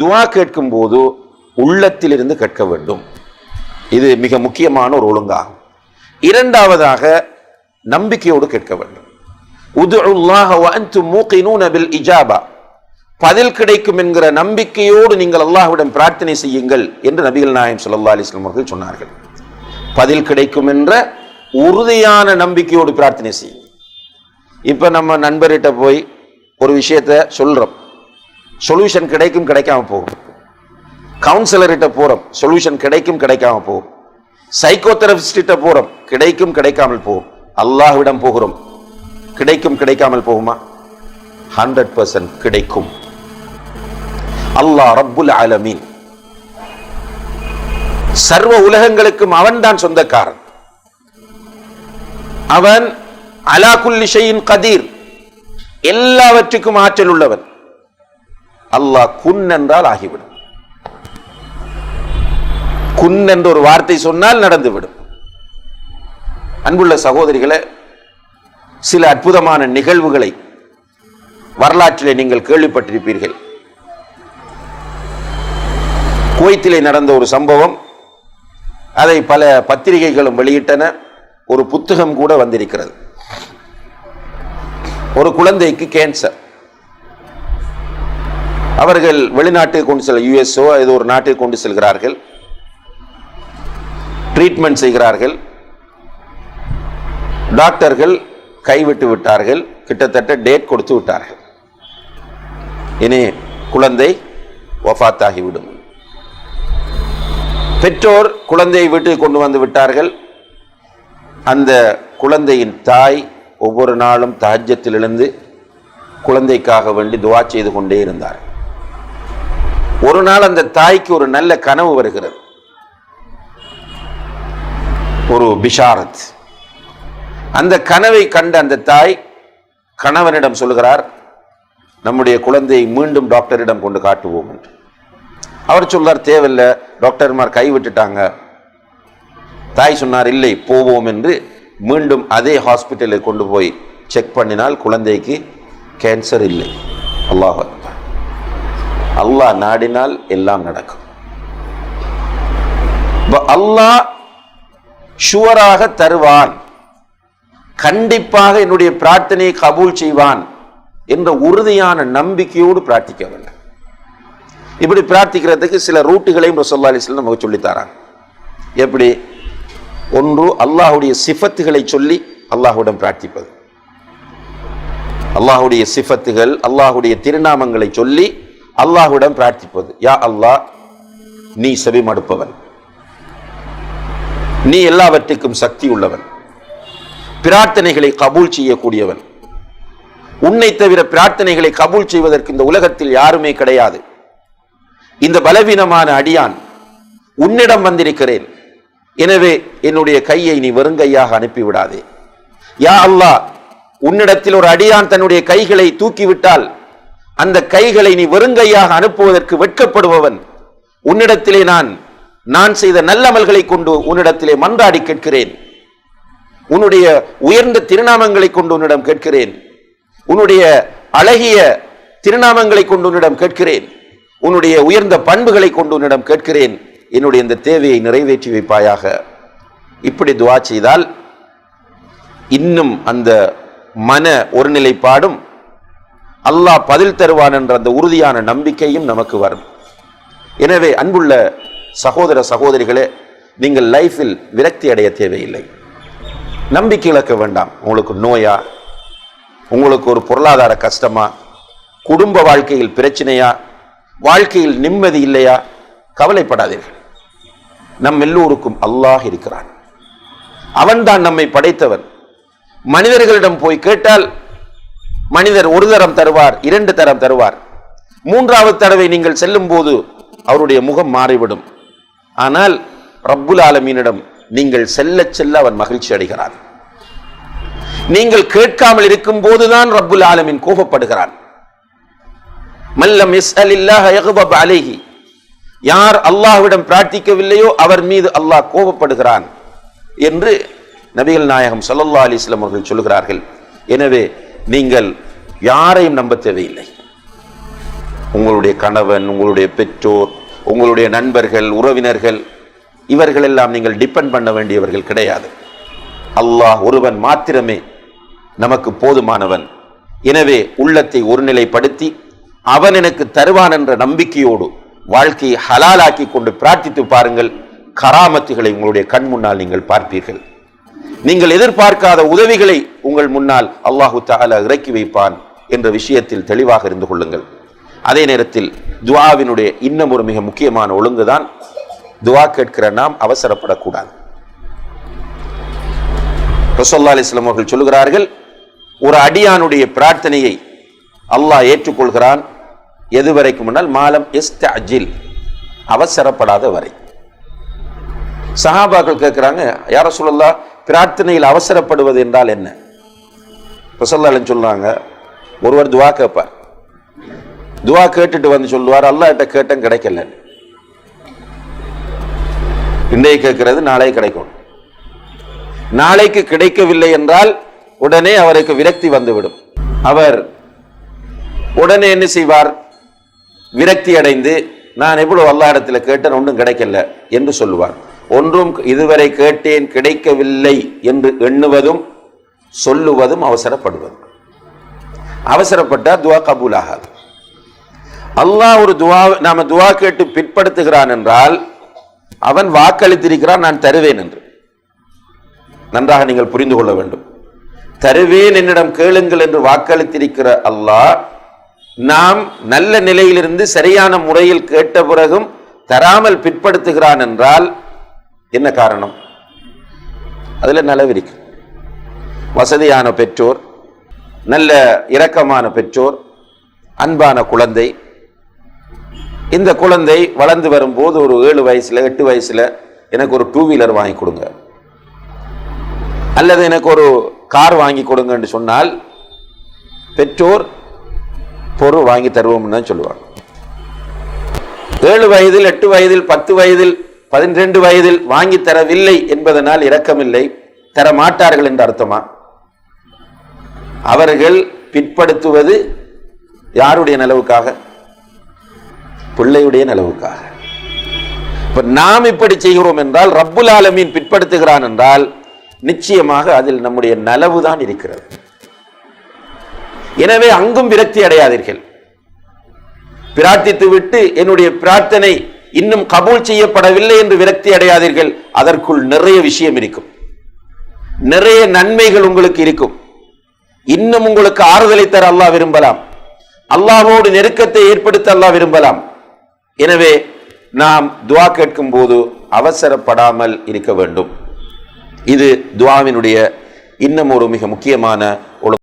துவா கேட்கும் போது உள்ளத்திலிருந்து கேட்க வேண்டும். இது மிக முக்கியமான ஒரு ஒழுங்காகும். இரண்டாவதாக நம்பிக்கையோடு கேட்க வேண்டும். இஜாபா. பதில் கிடைக்கும் என்கிற நம்பிக்கையோடு நீங்கள் அல்லாஹ்விடம் பிரார்த்தனை செய்யுங்கள் என்று நபிகள் நாயம் ஸல்லல்லாஹு அலைஹி அவர்கள் சொன்னார்கள். பதில் கிடைக்கும் என்ற உறுதியான நம்பிக்கையோடு பிரார்த்தனை செய்யுங்கள். இப்ப நம்ம நண்பர்கிட்ட போய் ஒரு விஷயத்த சொல்றோம். சொல்யூஷன் கிடைக்கும் கிடைக்காம போகும். கவுன்சிலர்கிட்ட போறோம் சொல்யூஷன் கிடைக்கும் கிடைக்காம போகும். சைக்கோதெரபிஸ்ட போறோம் கிடைக்கும் கிடைக்காமல் போகும். அல்லாஹ்விடம் போகிறோம் கிடைக்கும் கிடைக்காமல் போகுமா? ஹண்ட்ரட் பர்சன்ட் கிடைக்கும். அல்லாஹ் ரப்புல் ஆலமீன். சர்வ உலகங்களுக்கும் அவன்தான் சொந்தக்காரன். அவன் அலா குல்லி கதீர். எல்லாவற்றுக்கும் ஆற்றல் உள்ளவன். அல்லாஹ் குன் என்றால் ஆகிவிடும். குன் என்ற ஒரு வார்த்தை சொன்னால் நடந்துவிடும். அன்புள்ள சகோதரிகளை சில அற்புதமான நிகழ்வுகளை வரலாற்றிலே நீங்கள் கேள்விப்பட்டிருப்பீர்கள். குவைத்திலே நடந்த ஒரு சம்பவம் அதை பல பத்திரிகைகளும் வெளியிட்டன ஒரு புத்தகம் கூட வந்திருக்கிறது. ஒரு குழந்தைக்கு கேன்சர் அவர்கள் வெளிநாட்டுக்கு கொண்டு செல்ல யுஎஸ்ஓ ஏதோ ஒரு நாட்டுக்கு கொண்டு செல்கிறார்கள். ட்ரீட்மெண்ட் செய்கிறார்கள். டாக்டர்கள் கைவிட்டு விட்டார்கள். கிட்டத்தட்ட டேட் கொடுத்து விட்டார்கள். இனி குழந்தை ஒஃபாத்தாகிவிடும் பெற்றோர் குழந்தையை வீட்டுக்கு கொண்டு வந்து விட்டார்கள். அந்த குழந்தையின் தாய் ஒவ்வொரு நாளும் தஹஜத்தில் எழுந்து குழந்தைக்காக வேண்டி துவா செய்து கொண்டே இருந்தார். ஒரு நாள் அந்த தாய்க்கு ஒரு நல்ல கனவு வருகிறது. ஒரு பிஷாரத். அந்த கனவை கண்ட அந்த தாய் கணவனிடம் சொல்கிறார் நம்முடைய குழந்தையை மீண்டும் டாக்டரிடம் கொண்டு காட்டுவோம் என்று. அவர் சொல்றார் தேவையில்லை டாக்டர்மார் கைவிட்டுட்டாங்க தாய் சொன்னார் இல்லை போவோம் என்று. மீண்டும் அதே ஹாஸ்பிட்டலில் கொண்டு போய் செக் பண்ணினால் குழந்தைக்கு கேன்சர் இல்லை. அல்லாஹ் அல்லாஹ் நாடினால் எல்லாம் நடக்கும். அல்லாஹ் ஷுவராக தருவான். கண்டிப்பாக என்னுடைய பிரார்த்தனையை கபூல் செய்வான் என்ற உறுதியான நம்பிக்கையோடு பிரார்த்திக்க வேண்டும். இப்படி பிரார்த்திக்கிறதுக்கு சில ரூட்டுகளையும் ரசோல்லா அலிஸ்லாம் நமக்கு சொல்லித் தராங்க. எப்படி? ஒன்று அல்லாஹுடைய சிஃபத்துகளை சொல்லி அல்லாஹுடன் பிரார்த்திப்பது. அல்லாஹுடைய சிஃபத்துகள் அல்லாஹுடைய திருநாமங்களை சொல்லி அல்லாஹ்விடம் பிரார்த்திப்பது. யா அல்லாஹ் நீ செவி மடுப்பவன் நீ எல்லாவற்றுக்கும் சக்தி உள்ளவன். பிரார்த்தனைகளை கபூல் செய்யக்கூடியவன். உன்னை தவிர பிரார்த்தனைகளை கபூல் செய்வதற்கு இந்த உலகத்தில் யாருமே கிடையாது. இந்த பலவீனமான அடியான் உன்னிடம் வந்திருக்கிறேன். எனவே என்னுடைய கையை நீ வெறுங்கையாக அனுப்பிவிடாதே. யா அல்லாஹ் உன்னிடத்தில் ஒரு அடியான் தன்னுடைய கைகளை தூக்கிவிட்டால் அந்த கைகளை நீ வெறுங்கையாக அனுப்புவதற்கு வெட்கப்படுபவன். உன்னிடத்திலே நான் நான் செய்த நல்லமல்களை கொண்டு உன்னிடத்திலே மன்றாடி கேட்கிறேன். உன்னுடைய உயர்ந்த திருநாமங்களை கொண்டு உன்னிடம் கேட்கிறேன். உன்னுடைய அழகிய திருநாமங்களை கொண்டு உன்னிடம் கேட்கிறேன். உன்னுடைய உயர்ந்த பண்புகளை கொண்டு உன்னிடம் கேட்கிறேன். என்னுடைய இந்த தேவையை நிறைவேற்றி வைப்பாயாக. இப்படி துவா செய்தால் இன்னும் அந்த மன ஒருநிலைப்பாடும் அல்லாஹ் பதில் தருவான் என்ற அந்த உறுதியான நம்பிக்கையும் நமக்கு வரும். எனவே அன்புள்ள சகோதர சகோதரிகளே நீங்கள் லைஃபில் விரக்தி அடைய தேவையில்லை. நம்பிக்கை இழக்க வேண்டாம். உங்களுக்கு நோயா உங்களுக்கு ஒரு பொருளாதார கஷ்டமா குடும்ப வாழ்க்கையில் பிரச்சனையா வாழ்க்கையில் நிம்மதி இல்லையா கவலைப்படாதீர்கள். நம் எல்லோருக்கும் அல்லாஹ் இருக்கிறான். அவன்தான் நம்மை படைத்தவன். மனிதர்களிடம் போய் கேட்டால் மனிதர் ஒரு தரம் தருவார் இரண்டு தரம் தருவார். மூன்றாவது தடவை நீங்கள் செல்லும் போது அவருடைய முகம் மாறிவிடும். ஆனால் ரப்புல் ஆலமீனிடம் நீங்கள் செல்ல செல்ல அவன் மகிழ்ச்சி அடைகிறான். நீங்கள் கேட்காமல் இருக்கும் போதுதான் ரப்புல் ஆலமீன் கோபப்படுகிறான். மல்லம் யஸ்அலில்லாஹ யக்தப் யார் அல்லாஹ்விடம் பிரார்த்திக்கவில்லையோ அவர் மீது அல்லாஹ் கோபப்படுகிறான் என்று நபிகள் நாயகம் ஸல்லல்லாஹு அலிஸ்லாம் அவர்கள் சொல்கிறார்கள். எனவே நீங்கள் யாரையும் நம்ப தேவையில்லை. உங்களுடைய கணவன் உங்களுடைய பெற்றோர் உங்களுடைய நண்பர்கள் உறவினர்கள் இவர்களெல்லாம் நீங்கள் டிபெண்ட் பண்ண வேண்டியவர்கள் கிடையாது. அல்லாஹ் ஒருவன் மாத்திரமே நமக்கு போதுமானவன். எனவே உள்ளத்தை ஒருநிலைப்படுத்தி அவன் எனக்கு தருவான் என்ற நம்பிக்கையோடு வாழ்க்கையை ஹலாலாக்கி கொண்டு பிரார்த்தித்து பாருங்கள். கராமத்துகளை உங்களுடைய கண் முன்னால் நீங்கள் பார்ப்பீர்கள். நீங்கள் எதிர்பார்க்காத உதவிகளை உங்கள் முன்னால் அல்லாஹு தாலா இறக்கி வைப்பான் என்ற விஷயத்தில் தெளிவாக இருந்து கொள்ளுங்கள். அதே நேரத்தில் துவாவினுடைய இன்னும் ஒரு மிக முக்கியமான ஒழுங்கு தான் துவா கேட்கிற நாம் அவசரப்படக்கூடாது. ரசோல்லா அலிஸ்லாம் அவர்கள் சொல்லுகிறார்கள் ஒரு அடியானுடைய பிரார்த்தனையை அல்லாஹ் ஏற்றுக்கொள்கிறான். எதுவரைக்கும் முன்னால் மாலம் எஸ்தஜில் அவசரப்படாத வரை. சஹாபாக்கள் கேட்கிறாங்க யார சொல்லலா பிரார்த்தனையில் அவசரப்படுவது என்றால் என்ன? ரசல்லாலும் சொல்றாங்க ஒருவர் துவா கேட்பார். துவா கேட்டுட்டு வந்து சொல்லுவார் அல்லாஹ்ட்ட கேட்டேன் கிடைக்கல. இன்றைய கேட்கிறது நாளை கிடைக்கும். நாளைக்கு கிடைக்கவில்லை என்றால் உடனே அவருக்கு விரக்தி வந்துவிடும். அவர் உடனே என்ன செய்வார்? விரக்தி அடைந்து நான் எவ்வளவு அல்லா இடத்துல கேட்டேன் ஒன்றும் கிடைக்கல என்று சொல்லுவார். ஒன்றும் இதுவரை கேட்டேன் கிடைக்கவில்லை என்று எண்ணுவதும் சொல்லுவதும் அவசரப்படுவது. அவசரப்பட்டால் துவா கபூல் ஆகாது அல்லாஹ் ஒரு துவா நாம துவா கேட்டு பிற்படுத்துகிறான் என்றால் அவன் வாக்களித்திருக்கிறான் நான் தருவேன் என்று. நன்றாக நீங்கள் புரிந்து கொள்ள வேண்டும். தருவேன் என்னிடம் கேளுங்கள் என்று வாக்களித்திருக்கிற அல்லாஹ் நாம் நல்ல நிலையிலிருந்து சரியான முறையில் கேட்ட பிறகும் தராமல் பிற்படுத்துகிறான் என்றால் என்ன காரணம்? அதில் நலவிருக்கு. வசதியான பெற்றோர் நல்ல இரக்கமான பெற்றோர் அன்பான குழந்தை. இந்த குழந்தை வளர்ந்து வரும்போது ஒரு ஏழு வயசில் எட்டு வயசில் எனக்கு ஒரு டூ வீலர் வாங்கி கொடுங்க. அல்லது எனக்கு ஒரு கார் வாங்கி கொடுங்கன்னு சொன்னால் பெற்றோர் பொருள் வாங்கி தருவோம்னு தான் சொல்லுவாங்க. ஏழு வயதில் எட்டு வயதில் பத்து வயதில் பதினெண்டு வயதில் வாங்கி தரவில்லை என்பதனால் இரக்கமில்லை. தர மாட்டார்கள் என்று அர்த்தமா? அவர்கள் பிற்படுத்துவது யாருடைய நலவுக்காக? பிள்ளையுடைய நலவுக்காக. இப்ப நாம் இப்படி செய்கிறோம் என்றால் ரப்புல் ஆலமீன் பிற்படுத்துகிறான் என்றால் நிச்சயமாக அதில் நம்முடைய நலவு தான் இருக்கிறது. எனவே அங்கும் விரக்தி அடையாதீர்கள். பிரார்த்தித்து விட்டு என்னுடைய பிரார்த்தனை இன்னும் கபூல் செய்யப்படவில்லை என்று விரக்தி அடையாதீர்கள். அதற்குள் நிறைய விஷயம் இருக்கும். நிறைய நன்மைகள் உங்களுக்கு இருக்கும். இன்னும் உங்களுக்கு ஆறுதலை தர அல்லாஹ் விரும்பலாம். அல்லாஹ்வோடு நெருக்கத்தை ஏற்படுத்த அல்லாஹ் விரும்பலாம். எனவே நாம் துவா கேட்கும் போது அவசரப்படாமல் இருக்க வேண்டும். இது துவாவினுடைய இன்னும் ஒரு மிக முக்கியமான ஒரு